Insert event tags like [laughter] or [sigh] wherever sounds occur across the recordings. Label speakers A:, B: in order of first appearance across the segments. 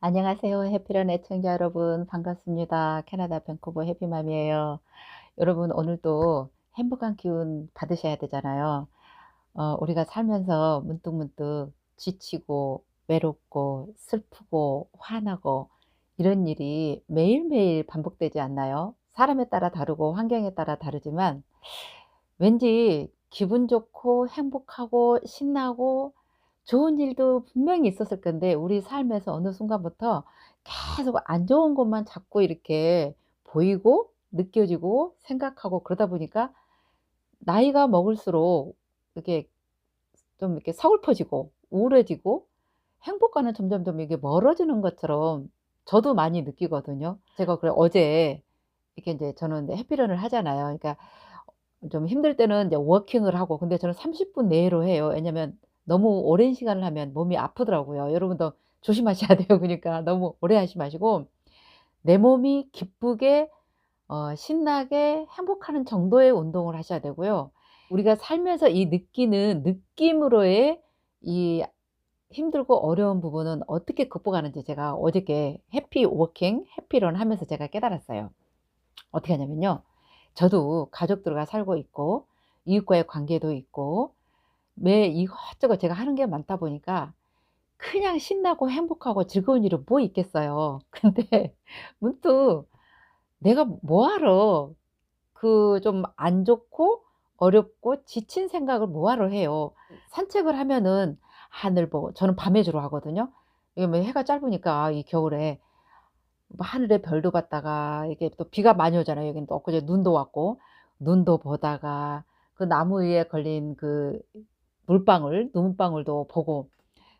A: 안녕하세요. 해피런 애청자 여러분 반갑습니다. 캐나다 밴쿠버 해피맘이에요. 여러분 오늘도 행복한 기운 받으셔야 되잖아요. 어, 우리가 살면서 문득문득 지치고 외롭고 슬프고 화나고 이런 일이 매일매일 반복되지 않나요? 사람에 따라 다르고 환경에 따라 다르지만 왠지 기분 좋고 행복하고 신나고 좋은 일도 분명히 있었을 건데 우리 삶에서 어느 순간부터 계속 안 좋은 것만 자꾸 이렇게 보이고 느껴지고 생각하고 그러다 보니까 나이가 먹을수록 이게 좀 이렇게 서글퍼지고 우울해지고 행복과는 점점점 이게 멀어지는 것처럼 저도 많이 느끼거든요. 제가 그래 어제 이렇게 인제 저는 해피런을 하잖아요. 그러니까 좀 힘들 때는 이제 워킹을 하고 근데 저는 30분 내로 해요. 왜냐면 너무 오랜 시간을 하면 몸이 아프더라고요. 여러분도 조심하셔야 돼요. [laughs] 그니까 너무 오래 하지 마시고 내 몸이 기쁘게 어 신나게 행복하는 정도의 운동을 하셔야 되고요. 우리가 살면서 이 느끼는 느낌으로의 이 힘들고 어려운 부분은 어떻게 극복하는지 제가 어저께 해피 워킹, 해피런 하면서 제가 깨달았어요. 어떻게 하냐면요. 저도 가족들과 살고 있고 이웃과의 관계도 있고 매 이것저것 제가 하는 게 많다 보니까 그냥 신나고 행복하고 즐거운 일은 뭐 있겠어요. [laughs] 근데 문득 '내가 뭐하러 그 좀 안 좋고 어렵고 지친 생각을 뭐하러 해요.' 산책을 하면은 하늘 보고 저는 밤에 주로 하거든요. 이게 뭐 해가 짧으니까 아이 겨울에 뭐 하늘에 별도 봤다가 이게 또 비가 많이 오잖아요. 여기는 또 엊그제 눈도 왔고 눈도 보다가 그 나무 위에 걸린 그 물방울, 눈방울도 보고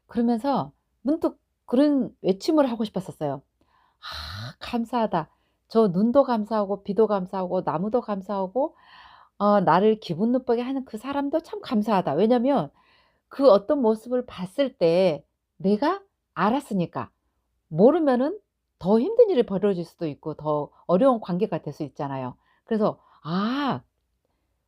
A: 그러면서 문득 그런 외침을 하고 싶었었어요. '아 감사하다. 저 눈도 감사하고 비도 감사하고 나무도 감사하고 어 나를 기분 나쁘게 하는 그 사람도 참 감사하다.' 왜냐면 그 어떤 모습을 봤을 때 내가 알았으니까. 모르면은 더 힘든 일이 벌어질 수도 있고 더 어려운 관계가 될 수 있잖아요. 그래서 '아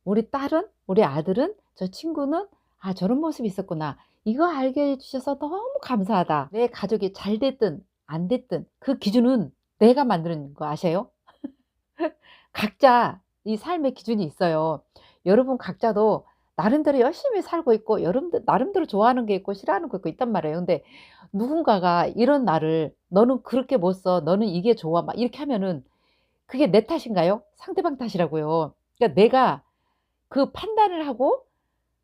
A: 우리 딸은 우리 아들은 저 친구는 아 저런 모습이 있었구나. 이거 알게 해 주셔서 너무 감사하다.' 내 가족이 잘 됐든 안 됐든 그 기준은 내가 만드는 거 아세요? [laughs] 각자 이 삶의 기준이 있어요. 여러분 각자도 나름대로 열심히 살고 있고 여름대 나름대로 좋아하는 게 있고 싫어하는 거 있고 있단 말이에요. 근데 누군가가 이런 나를 "너는 그렇게 못 써. 너는 이게 좋아." 막 이렇게 하면은 그게 내 탓인가요? 상대방 탓이라고요. 그러니까 내가 그 판단을 하고 '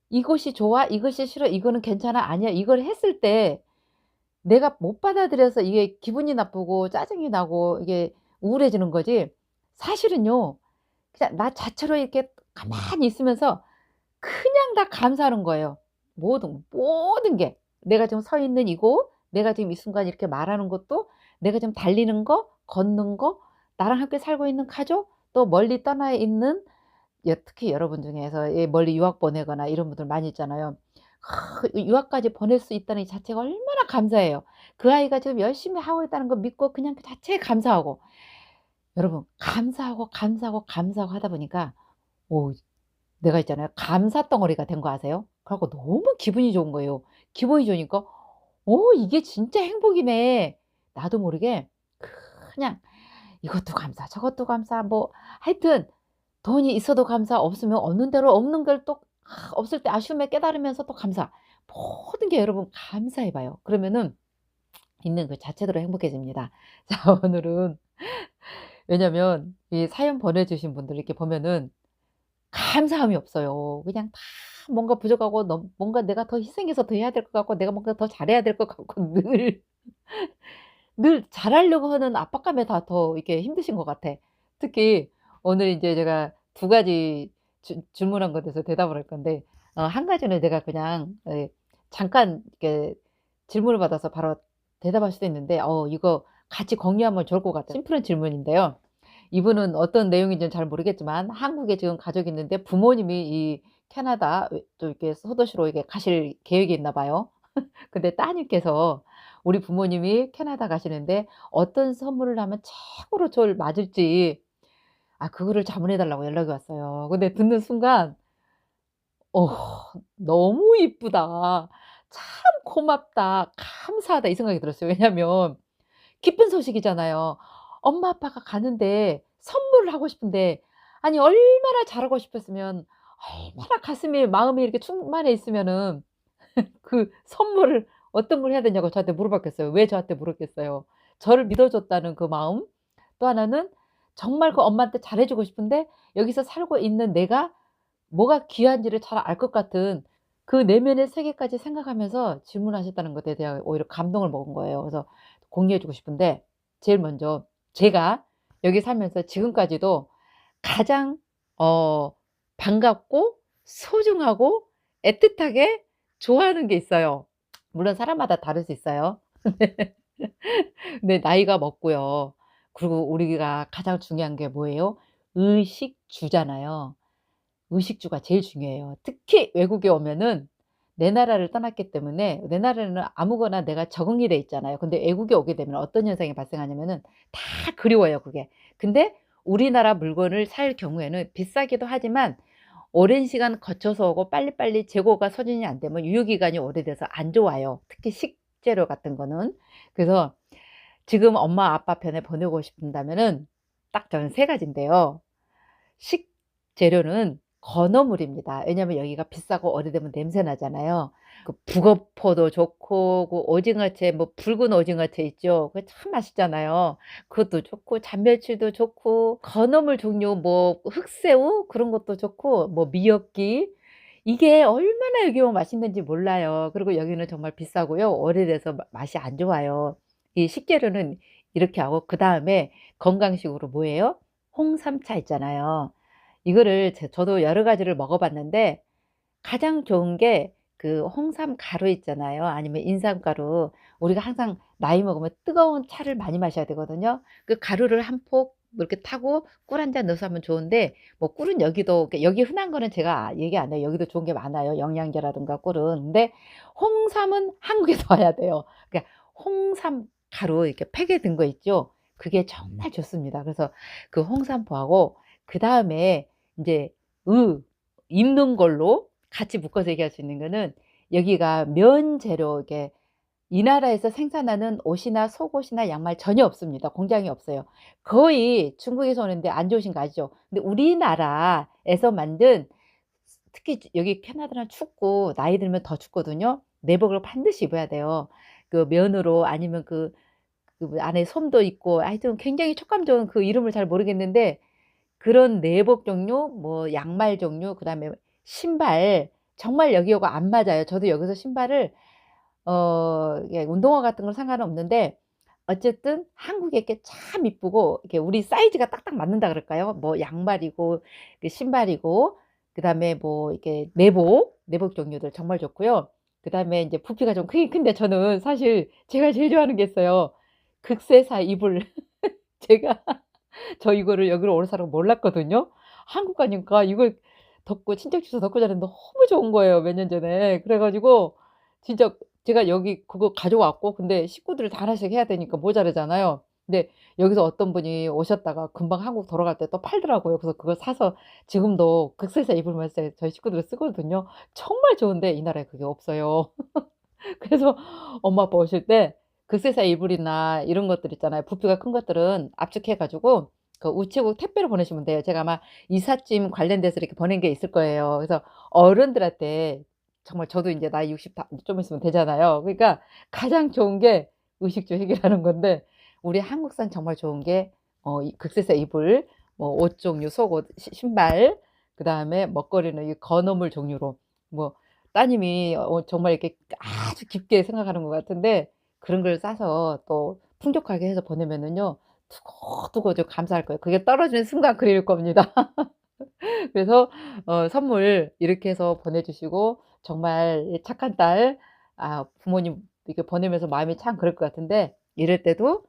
A: 이것이 좋아. 이것이 싫어. 이거는 괜찮아. 아니야.' 이걸 했을 때 내가 못 받아들여서 이게 기분이 나쁘고 짜증이 나고 이게 우울해지는 거지 사실은요 그냥 나 자체로 이렇게 가만히 있으면서 그냥 다 감사하는 거예요. 모든, 모든 게. 내가 지금 서 있는 이곳, 내가 지금 이 순간 이렇게 말하는 것도, 내가 지금 달리는 거, 걷는 거, 나랑 함께 살고 있는 가족, 또 멀리 떠나 있는 여 특히 여러분 중에서 예 멀리 유학 보내거나 이런 분들 많이 있잖아요. 그 유학까지 보낼 수 있다는 이 자체가 얼마나 감사해요. 그 아이가 지금 열심히 하고 있다는 거 믿고 그냥 그 자체에 감사하고 여러분 감사하고, 감사하고, 감사하고 하다 보니까 오 내가 있잖아요. 감사 덩어리가 된 거 아세요? 그래 갖고 너무 기분이 좋은 거예요. 기분이 좋으니까 '어 이게 진짜 행복이네.' 나도 모르게 그냥 이것도 감사 저것도 감사 뭐 하여튼 돈이 있어도 감사 없으면 없는 대로 없는 걸또아 없을 때 아쉬움에 깨달으면서 또 감사. 모든 게 여러분 감사해 봐요. 그러면은 있는 그 자체대로 행복해집니다. [laughs] 자 오늘은 왜냐면 이 사연 보내 주신 분들 이렇게 보면은 감사함이 없어요. 그냥 다 뭔가 부족하고 너무 뭔가 내가 더 희생해서 더 해야 될 것 같고 내가 뭔가 더 잘해야 될 것 같고 [laughs] 늘, 늘 잘하려고 하는 압박감에 다 더 이렇게 힘드신 것 같아. 특히 오늘 인제 제가 두 가지 주 질문한 것에 대해서 대답을 할 건데 어 한 가지는 내가 그냥 예 잠깐 이렇게 질문을 받아서 바로 대답할 수도 있는데 어 이거 같이 공유하면 좋을 것 같아요. 심플한 질문인데요. 이분은 어떤 내용인지는 잘 모르겠지만 한국에 지금 가족이 있는데 부모님이 이 캐나다 외또 이렇게 소도시로 이렇게 가실 계획이 있나 봐요. [laughs] 근데 따님께서 우리 부모님이 캐나다 가시는데 어떤 선물을 하면 최고로 저를 맞을지 아 그거를 자문해 달라고 연락이 왔어요. 근데 듣는 순간 '어 너무 이쁘다. 참 고맙다. 감사하다.' 이 생각이 들었어요. 왜냐면 기쁜 소식이잖아요. 엄마 아빠가 가는데 선물을 하고 싶은데 아니 얼마나 잘하고 싶었으면 얼마나 가슴이 마음이 이렇게 충만해 있으면은 그 선물을 어떤 걸 해야 되냐고 저한테 물어봤겠어요. 왜 저한테 물었겠어요. 저를 믿어 줬다는 그 마음. 또 하나는 정말 그 엄마한테 잘해 주고 싶은데 여기서 살고 있는 내가 뭐가 귀한지를 잘 알 것 같은 그 내면의 세계까지 생각하면서 질문하셨다는 것에 대한 오히려 감동을 먹은 거예요. 그래서 공유해 주고 싶은데 제일 먼저 제가 여기 살면서 지금까지도 가장 어 반갑고 소중하고 애틋하게 좋아하는 게 있어요. 물론 사람마다 다를 수 있어요. [laughs] 네 나이가 먹고요. 그리고 우리가 가장 중요한 게 뭐예요? 의식주잖아요. 의식주가 제일 중요해요. 특히 외국에 오면은 내 나라를 떠났기 때문에 내 나라는 아무거나 내가 적응이 돼 있잖아요. 근데 외국에 오게 되면 어떤 현상이 발생하냐면은 다 그리워요, 그게. 근데 우리나라 물건을 살 경우에는 비싸기도 하지만 오랜 시간 거쳐서 오고 빨리빨리 재고가 소진이 안 되면 유효기간이 오래돼서 안 좋아요. 특히 식재료 같은 거는. 그래서 지금 엄마 아빠 편에 보내고 싶다면은 딱 저는 세 가지인데요. 식재료는 건어물입니다. 왜냐면 여기가 비싸고 오래되면 냄새 나잖아요. 그 북어포도 좋고 그 오징어채 뭐 붉은 오징어채 있죠. 그거 참 맛있잖아요. 그것도 좋고 잔멸치도 좋고 건어물 종류 뭐 흑새우 그런 것도 좋고 뭐 미역기 이게 얼마나 여기 오면 맛있는지 몰라요. 그리고 여기는 정말 비싸고요. 오래돼서 마 맛이 안 좋아요. 이 식재료는 이렇게 하고 그 다음에 건강식으로 뭐예요? 홍삼차 있잖아요. 이거를 제 저도 여러 가지를 먹어 봤는데 가장 좋은 게 그 홍삼 가루 있잖아요. 아니면 인삼가루. 우리가 항상 나이 먹으면 뜨거운 차를 많이 마셔야 되거든요. 그 가루를 한 폭 이렇게 타고 꿀 한 잔 넣어서 하면 좋은데 뭐 꿀은 여기도 여기 흔한 거는 제가 얘기 안 해요. 여기도 좋은 게 많아요. 영양제라든가 꿀은. 근데 홍삼은 한국에서 [laughs] 와야 돼요. 그러니까 홍삼 가루 이렇게 팩에 든 거 있죠. 그게 정말 좋습니다. 그래서 그 홍삼포하고 그 다음에 인제 의 입는 걸로 같이 묶어서 얘기할 수 있는 거는 여기가 면 재료 이게 이 나라에서 생산하는 옷이나 속옷이나 양말 전혀 없습니다. 공장이 없어요. 거의 중국에서 오는데 안 좋으신 거 아시죠? 근데 우리나라에서 만든 특히 여기 캐나다는 춥고 나이 들면 더 춥거든요. 내복을 반드시 입어야 돼요. 그 면으로 아니면 그 그 안에 솜도 있고 하여튼 굉장히 촉감 좋은 그 이름을 잘 모르겠는데 그런 내복 종류 뭐 양말 종류 그다음에 신발 정말 여기 오고 안 맞아요. 저도 여기서 신발을 어 이게 운동화 같은 건 상관은 없는데 어쨌든 한국에 게참 이쁘고 이렇게 우리 사이즈가 딱딱 맞는다 그럴까요? 뭐 양말이고 그 신발이고 그다음에 뭐 이렇게 내복, 내복 종류들 정말 좋고요. 그다음에 인제 부피가 좀 크긴 큰데 저는 사실 제가 제일 좋아하는 게 있어요. 극세사 이불. [laughs] 제가 저 이거를 여기로 오는 사람 몰랐거든요. 한국 가니까 이걸 덮고 친척 집에서 덮고 자는데 너무 좋은 거예요, 몇 년 전에. 그래 가지고 진짜 제가 여기 그거 가져왔고 근데 식구들 다 하나씩 해야 되니까 모자라잖아요. 근데 여기서 어떤 분이 오셨다가 금방 한국 돌아갈 때 또 팔더라고요. 그래서 그걸 사서 지금도 극세사 입으면서 저희 식구들이 쓰거든요. 정말 좋은데 이 나라에 그게 없어요. [laughs] 그래서 엄마 아빠 오실 때 극세사 이불이나 이런 것들 있잖아요. 부피가 큰 것들은 압축해 가지고 그 우체국 택배로 보내시면 돼요. 제가 아마 이삿짐 관련돼서 이렇게 보낸 게 있을 거예요. 그래서 어른들한테 정말 저도 인제 나이 60다좀 있으면 되잖아요. 그러니까 가장 좋은 게 의식주 해결하는 건데 우리 한국산 정말 좋은 게어이 극세사 이불, 뭐 옷 종류, 속옷, 시 신발 그 다음에 먹거리는 이 건어물 종류로 뭐 따님이 어 정말 이렇게 아주 깊게 생각하는 것 같은데 그런 걸 싸서 또 풍족하게 해서 보내면은요 두고두고 저 감사할 거예요. 그게 떨어지는 순간 그리울 겁니다. [laughs] 그래서 어 선물 이렇게 해서 보내주시고 정말 이 착한 딸 아 부모님 이렇게 보내면서 마음이 참 그럴 것 같은데 이럴 때도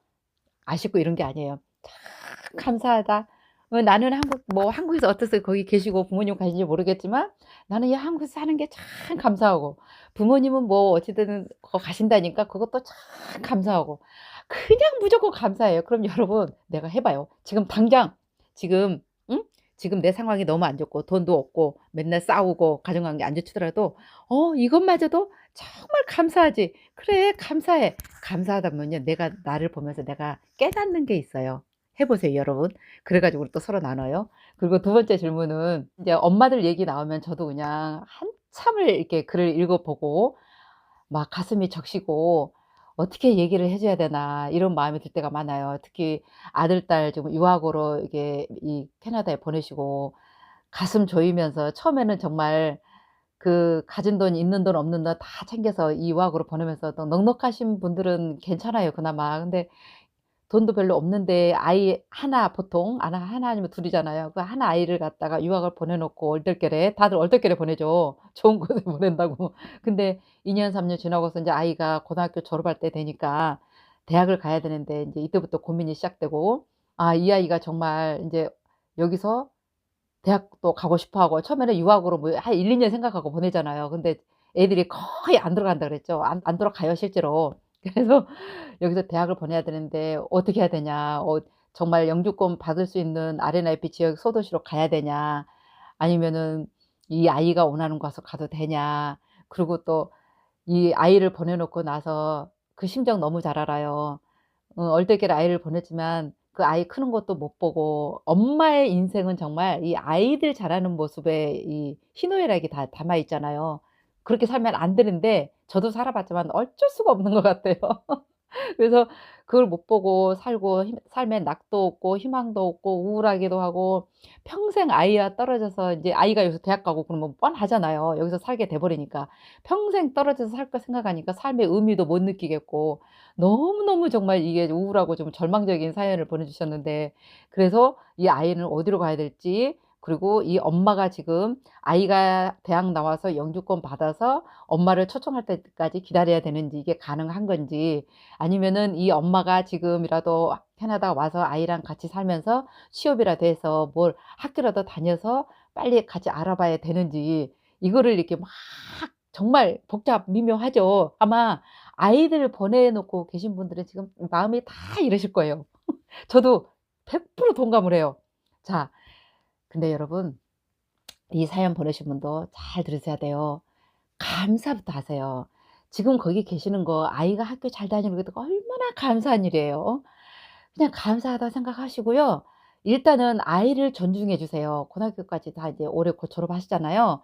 A: 아쉽고 이런 게 아니에요. 참 감사하다. 어 나는 한국 뭐 한국에서 어떠세요? 거기 계시고 부모님 가신지 모르겠지만 나는 이 한국에서 사는 게 참 감사하고 부모님은 뭐 어찌 됐든 거 가신다니까 그것도 참 감사하고 그냥 무조건 감사해요. 그럼 여러분 내가 해 봐요. 지금 당장 지금 응? 지금 내 상황이 너무 안 좋고 돈도 없고 맨날 싸우고 가정관계 안 좋더라도 어 이것마저도 정말 감사하지. 그래 감사해. 감사하다 보면요. 내가 나를 보면서 내가 깨닫는 게 있어요. 해 보세요 여러분. 그래 가지고 우리 또 서로 나눠요. 그리고 두 번째 질문은 이제 엄마들 얘기 나오면 저도 그냥 한참을 이렇게 글을 읽어 보고 막 가슴이 적시고 '어떻게 얘기를 해 줘야 되나.' 이런 마음이 들 때가 많아요. 특히 아들, 딸 지금 유학으로 이게 이 캐나다에 보내시고 가슴 조이면서 처음에는 정말 그 가진 돈 있는 돈 없는 돈 다 챙겨서 이 유학으로 보내면서 또 넉넉하신 분들은 괜찮아요 그나마. 근데 돈도 별로 없는데 아이 하나 보통 아나 하나 아니면 둘 이잖아요. 그 하나 아이를 갖다가 유학을 보내 놓고 얼떨결에 다들 얼떨결에 보내죠. 좋은 [laughs] 곳에 보낸다고. 근데 2년 3년 지나고서 인제 아이가 고등학교 졸업할 때 되니까 대학을 가야 되는데 인제 이때부터 고민이 시작되고 아 이 아이가 정말 인제 여기서 대학도 가고 싶어 하고 처음에는 유학으로 뭐 한 1-2년 생각하고 보내잖아요. 근데 애들이 거의 안 들어간다 그랬죠. 안 안 들어가요 실제로. 그래서 여기서 대학을 보내야 되는데 어떻게 해야 되냐. 어 정말 영주권 받을 수 있는 RNIP 지역 소도시로 가야 되냐. 아니면은 이 아이가 원하는 곳으로 가도 되냐. 그리고 또 이 아이를 보내 놓고 나서 그 심정 너무 잘 알아요. 어 얼떨결에 아이를 보냈지만 그 아이 크는 것도 못 보고 엄마의 인생은 정말 이 아이들 자라는 모습에 이 희노애락이 다 담아 있잖아요. 그렇게 살면 안 되는데 저도 살아 봤지만 어쩔 수가 없는 것 같아요. [laughs] 그래서 그걸 못 보고 살고 힘 삶에 낙도 없고 희망도 없고 우울하기도 하고 평생 아이와 떨어져서 인제 아이가 여기서 대학 가고 그러면 뻔하잖아요. 여기서 살게 돼 버리니까. 평생 떨어져서 살 거 생각하니까 삶의 의미도 못 느끼겠고 너무너무 정말 이게 우울하고 좀 절망적인 사연을 보내주셨는데 그래서 이 아이는 어디로 가야 될지 그리고 이 엄마가 지금 아이가 대학 나와서 영주권 받아서 엄마를 초청할 때까지 기다려야 되는지 이게 가능한 건지 아니면은 이 엄마가 지금이라도 캐나다 와서 아이랑 같이 살면서 취업이라도 해서 뭘 학교라도 다녀서 빨리 같이 알아봐야 되는지 이거를 이렇게 막 정말 복잡 미묘하죠. 아마 아이들을 보내 놓고 계신 분들은 지금 마음이 다 이러실 거예요. [laughs] 저도 100% 동감을 해요. 자 근데 여러분 이 사연 보내신 분도 잘 들으셔야 돼요. 감사부터 하세요. 지금 거기 계시는 거 아이가 학교 잘 다니는 것도 얼마나 감사한 일이에요. 그냥 감사하다 생각하시고요. 일단은 아이를 존중해 주세요. 고등학교까지 다 이제 올해 곧 졸업하시잖아요.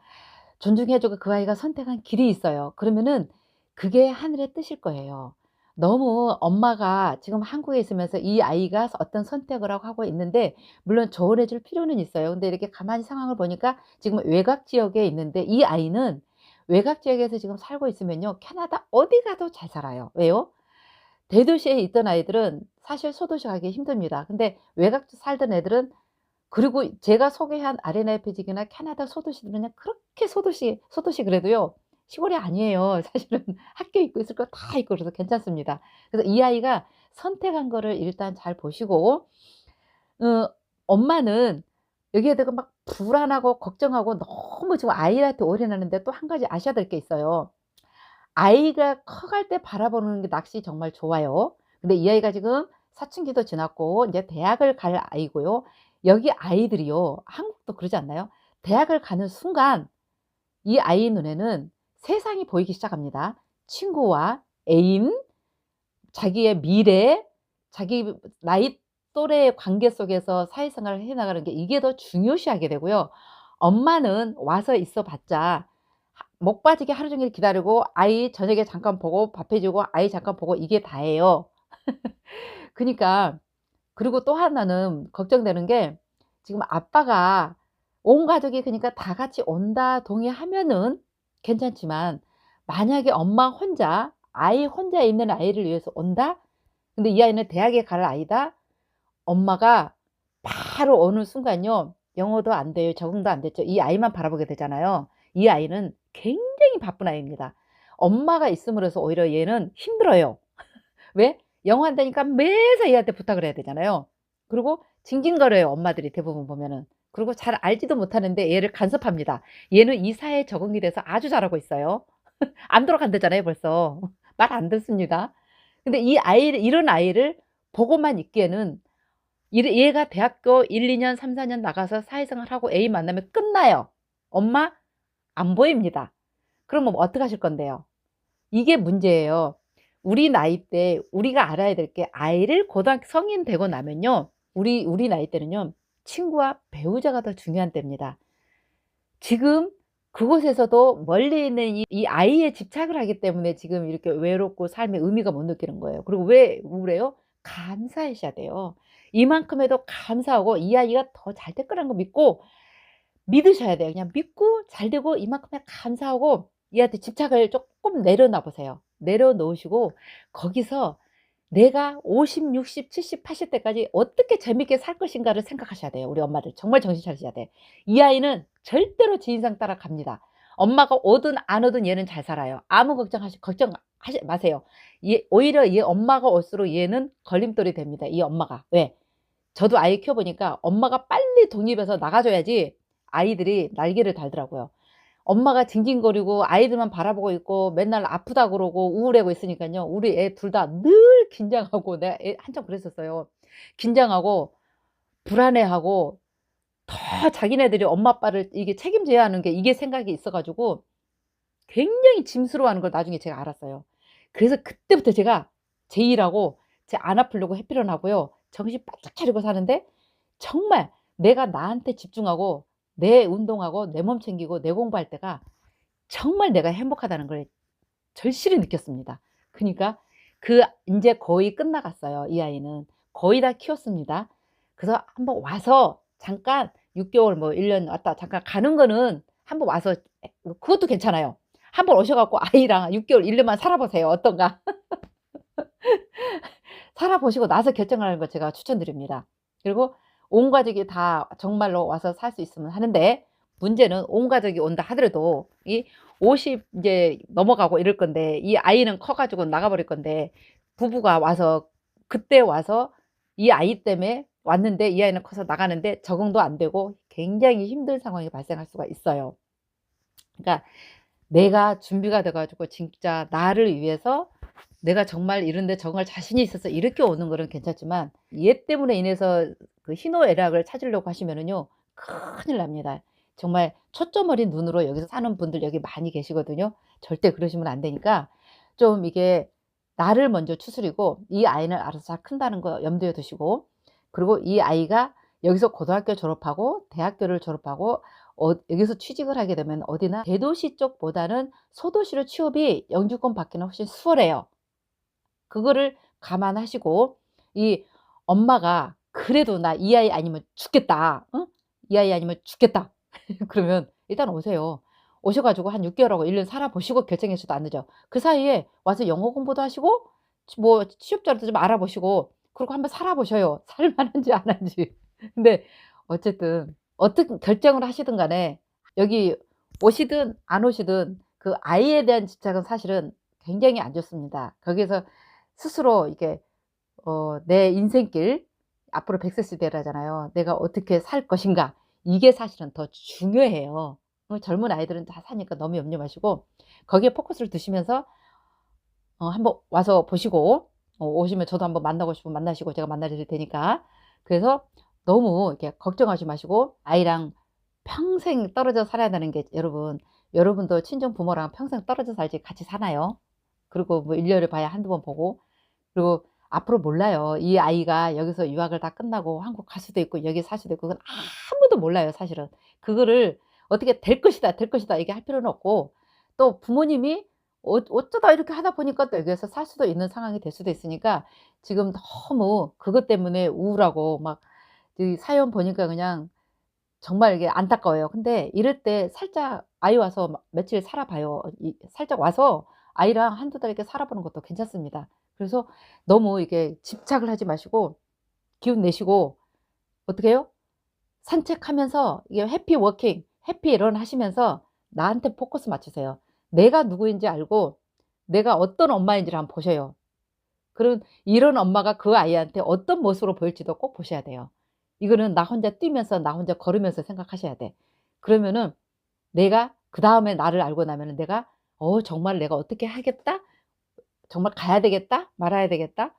A: 존중해 주고 그 아이가 선택한 길이 있어요. 그러면은 그게 하늘의 뜻일 거예요. 너무 엄마가 지금 한국에 있으면서 이 아이가 어떤 선택을 하고 있는데 물론 조언해 줄 필요는 있어요. 근데 이렇게 가만히 상황을 보니까 지금 외곽 지역에 있는데 이 아이는 외곽 지역에서 지금 살고 있으면요. 캐나다 어디 가도 잘 살아요. 왜요? 대도시에 있던 아이들은 사실 소도시 가기 힘듭니다. 근데 외곽 살던 애들은 그리고 제가 소개한 RNIP직이나 캐나다 소도시들은요. 그렇게 소도시 소도시 그래도요. 시골이 아니에요. [laughs] 사실은 학교 있고 있을 거다 있고 그래서 괜찮습니다. 그래서 이 아이가 선택한 거를 일단 잘 보시고 어 엄마는 여기에 대고 막 불안하고 걱정하고 너무 지금 아이한테 올인하는데 또 한 가지 아셔야 될 게 있어요. 아이가 커갈 때 바라보는 게 낚시 정말 좋아요. 근데 이 아이가 지금 사춘기도 지났고 인제 대학을 갈 아이고요. 여기 아이들이요. 한국도 그러지 않나요? 대학을 가는 순간 이 아이 눈에는 세상이 보이기 시작합니다. 친구와 애인, 자기의 미래, 자기 나이 또래의 관계 속에서 사회생활을 해 나가는 게 이게 더 중요시하게 되고요. 엄마는 와서 있어 봤자 하목 빠지게 하루 종일 기다리고 아이 저녁에 잠깐 보고 밥 해 주고 아이 잠깐 보고 이게 다예요. [laughs] 그니까 그리고 또 하나는 걱정되는 게 지금 아빠가 온 가족이 그니까 다 같이 온다 동의하면은 괜찮지만 만약에 엄마 혼자 아이 혼자 있는 아이를 위해서 온다? 근데 이 아이는 대학에 갈 아이다? 엄마가 바로 어느 순간요. 영어도 안 돼요. 적응도 안 됐죠. 이 아이만 바라보게 되잖아요. 이 아이는 굉장히 바쁜 아이입니다. 엄마가 있음으로 해서 오히려 얘는 힘들어요. [laughs] 왜? 영어 한다니까 매사 얘한테 부탁을 해야 되잖아요. 그리고 징징거려요, 엄마들이 대부분 보면은. 그리고 잘 알지도 못하는데 얘를 간섭합니다. 얘는 이 사회에 적응이 돼서 아주 잘하고 있어요. [laughs] 안 돌아간다잖아요, 벌써. [laughs] 말 안 듣습니다. 근데 이 아이를 이런 아이를 보고만 있기에는 얘가 대학교 1, 2년, 3, 4년 나가서 사회생활 하고 애인 만나면 끝나요. 엄마 안 보입니다. 그러면 어떻게 하실 건데요? 이게 문제예요. 우리 나이 때 우리가 알아야 될 게 아이를 고등학교 성인 되고 나면요. 우리 우리 나이 때는요. 친구와 배우자가 더 중요한 때입니다. 지금 그곳에서도 멀리 있는 이, 이 아이에 집착을 하기 때문에 지금 이렇게 외롭고 삶의 의미가 못 느끼는 거예요. 그리고 왜 우울해요? 감사하셔야 돼요. 이만큼에도 감사하고 이 아이가 더 잘 될 거라는 거 믿고 믿으셔야 돼요. 그냥 믿고 잘 되고 이만큼에 감사하고 얘한테 집착을 조금 내려놔 보세요. 내려놓으시고 거기서 내가 50, 60, 70, 80 대까지 어떻게 재밌게 살 것인가를 생각하셔야 돼요. 우리 엄마들 정말 정신 차리셔야 돼. 이 아이는 절대로 지 인상 따라 갑니다. 엄마가 오든 안 오든 얘는 잘 살아요. 아무 걱정하시 걱정하지 마세요. 얘, 오히려 얘 엄마가 올수록 얘는 걸림돌이 됩니다. 이 엄마가 왜? 저도 아이 키워보니까 엄마가 빨리 독립해서 나가줘야지 아이들이 날개를 달더라고요. 엄마가 징징거리고 아이들만 바라보고 있고 맨날 아프다 그러고 우울하고 있으니까요. 우리 애 둘 다 늘 긴장하고 내가 애 한참 그랬었어요. 긴장하고 불안해하고 더 자기네들이 엄마 아빠를 이게 책임져야 하는 게 이게 생각이 있어가지고 굉장히 짐스러워하는 걸 나중에 제가 알았어요. 그래서 그때부터 제가 제 일하고 제 안 아프려고 해피런 하고요. 정신 바짝 차리고 사는데 정말 내가 나한테 집중하고 내 운동하고 내 몸 챙기고 내 공부할 때가 정말 내가 행복하다는 걸 절실히 느꼈습니다. 그러니까 그 이제 거의 끝나갔어요. 이 아이는 거의 다 키웠습니다. 그래서 한번 와서 잠깐 6개월 뭐 1년 왔다 잠깐 가는 거는 한번 와서 그것도 괜찮아요. 한번 오셔갖고 아이랑 6개월 1년만 살아보세요. 어떤가? [laughs] 살아보시고 나서 결정하는 거 제가 추천드립니다. 그리고 온 가족이 다 정말로 와서 살 수 있으면 하는데 문제는 온 가족이 온다 하더라도 이 50 이제 넘어가고 이럴 건데 이 아이는 커가지고 나가버릴 건데 부부가 와서 그때 와서 이 아이 때문에 왔는데 이 아이는 커서 나가는데 적응도 안 되고 굉장히 힘든 상황이 발생할 수가 있어요. 그러니까 내가 준비가 돼가지고 진짜 나를 위해서 내가 정말 이런데 적응할 자신이 있어서 이렇게 오는 거는 괜찮지만 얘 때문에 인해서 그 희노애락을 찾으려고 하시면은요 큰일 납니다. 정말 초점 어린 눈으로 여기서 사는 분들 여기 많이 계시거든요. 절대 그러시면 안 되니까 좀 이게 나를 먼저 추스리고 이 아이는 알아서 잘 큰다는 거 염두에 두시고 그리고 이 아이가 여기서 고등학교 졸업하고 대학교를 졸업하고 어, 여기서 취직을 하게 되면 어디나 대도시 쪽보다는 소도시로 취업이 영주권 받기는 훨씬 수월해요. 그거를 감안하시고 이 엄마가 그래도 나 이 아이 아니면 죽겠다. 응? 이 아이 아니면 죽겠다. [laughs] 그러면 일단 오세요. 오셔가지고 한 6개월하고 1년 살아보시고 결정해서도 안 늦어. 그 사이에 와서 영어 공부도 하시고 뭐 취업자료도 좀 알아보시고 그리고 한번 살아보셔요. [laughs] 살만한지 안 한지. 근데 어쨌든 어떤 결정을 하시든 간에 여기 오시든 안 오시든 그 아이에 대한 집착은 사실은 굉장히 안 좋습니다. 거기서 스스로 이게 어, 내 인생길 앞으로 100세 시대라잖아요. 내가 어떻게 살 것인가 이게 사실은 더 중요해요. 어, 젊은 아이들은 다 사니까 너무 염려 마시고 거기에 포커스를 두시면서 어, 한번 와서 보시고 어, 오시면 저도 한번 만나고 싶으면 만나시고 제가 만나드릴 테니까 그래서 너무 이렇게 걱정하지 마시고 아이랑 평생 떨어져 살아야 되는 게 여러분 여러분도 친정 부모랑 평생 떨어져 살지 같이 사나요? 그리고 뭐 1년을 봐야 한두 번 보고 그리고 앞으로 몰라요. 이 아이가 여기서 유학을 다 끝나고 한국 갈 수도 있고 여기 살 수도 있고 그건 아무도 몰라요, 사실은. 그거를 어떻게 될 것이다, 될 것이다 이게 할 필요는 없고 또 부모님이 어, 어쩌다 이렇게 하다 보니까 또 여기서 살 수도 있는 상황이 될 수도 있으니까 지금 너무 그것 때문에 우울하고 막이 사연 보니까 그냥 정말 이게 안타까워요. 근데 이럴 때 살짝 아이 와서 막 며칠 살아봐요. 이 살짝 와서 아이랑 한두 달 이렇게 살아보는 것도 괜찮습니다. 그래서 너무 이게 집착을 하지 마시고 기운 내시고 어떻게 해요? 산책하면서 이게 해피 워킹, 해피 런 하시면서 나한테 포커스 맞추세요. 내가 누구인지 알고 내가 어떤 엄마인지를 한번 보셔요. 그런 이런 엄마가 그 아이한테 어떤 모습으로 보일지도 꼭 보셔야 돼요. 이거는 나 혼자 뛰면서 나 혼자 걸으면서 생각하셔야 돼. 그러면은 내가 그 다음에 나를 알고 나면은 내가 어 정말 내가 어떻게 하겠다? 정말 가야 되겠다? 말아야 되겠다?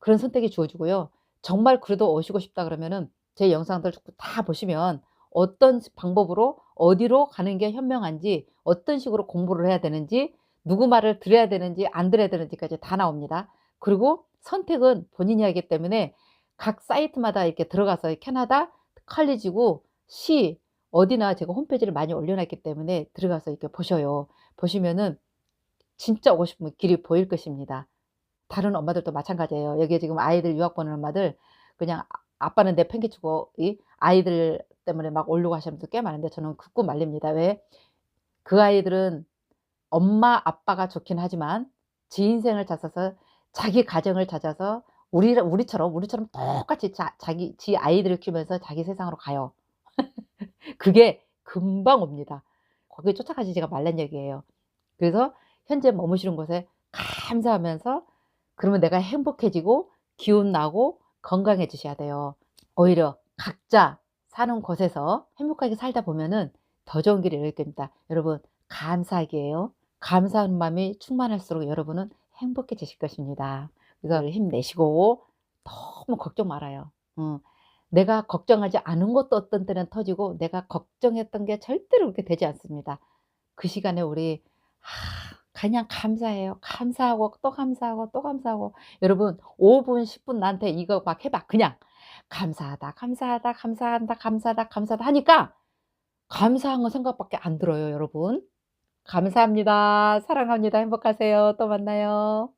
A: 그런 선택이 주어지고요. 정말 그래도 오시고 싶다 그러면은 제 영상들 다 보시면 어떤 방법으로 어디로 가는 게 현명한지 어떤 식으로 공부를 해야 되는지 누구 말을 들어야 되는지 안 들어야 되는지까지 다 나옵니다. 그리고 선택은 본인이 하기 때문에 각 사이트마다 이렇게 들어가서 캐나다 칼리지고 시 어디나 제가 홈페이지를 많이 올려놨기 때문에 들어가서 이렇게 보셔요. 보시면은 진짜 오고 싶으면 길이 보일 것입니다. 다른 엄마들도 마찬가지예요. 여기에 지금 아이들 유학 보는 엄마들 그냥 아- 아빠는 내 팽개치고 이 아이들 때문에 막 오려고 하시는 분들 꽤 많은데 저는 굳고 말립니다. 왜? 그 아이들은 엄마 아빠가 좋긴 하지만 지 인생을 찾아서 자기 가정을 찾아서 우리 우리처럼 우리처럼 똑같이 자, 자기 지 아이들을 키우면서 자기 세상으로 가요. [laughs] 그게 금방 옵니다. 거기에 쫓아가시지가 말란 얘기예요. 그래서 현재 머무시는 곳에 감사하면서 그러면 내가 행복해지고 기운 나고 건강해지셔야 돼요. 오히려 각자 사는 곳에서 행복하게 살다 보면은 더 좋은 길이 열릴 겁니다. 여러분 감사하기예요. 감사한 마음이 충만할수록 여러분은 행복해지실 것입니다. 그래서 힘내시고 너무 걱정 말아요. 음, 내가 걱정하지 않은 것도 어떤 때는 터지고 내가 걱정했던 게 절대로 그렇게 되지 않습니다. 그 시간에 우리 하, 그냥 감사해요. 감사하고 또 감사하고 또 감사하고. 여러분 5분 10분 나한테 이거 막 해봐. 그냥 감사하다 감사하다 감사한다 감사하다 감사하다 하니까 감사한 거 생각밖에 안 들어요 여러분. 감사합니다. 사랑합니다. 행복하세요. 또 만나요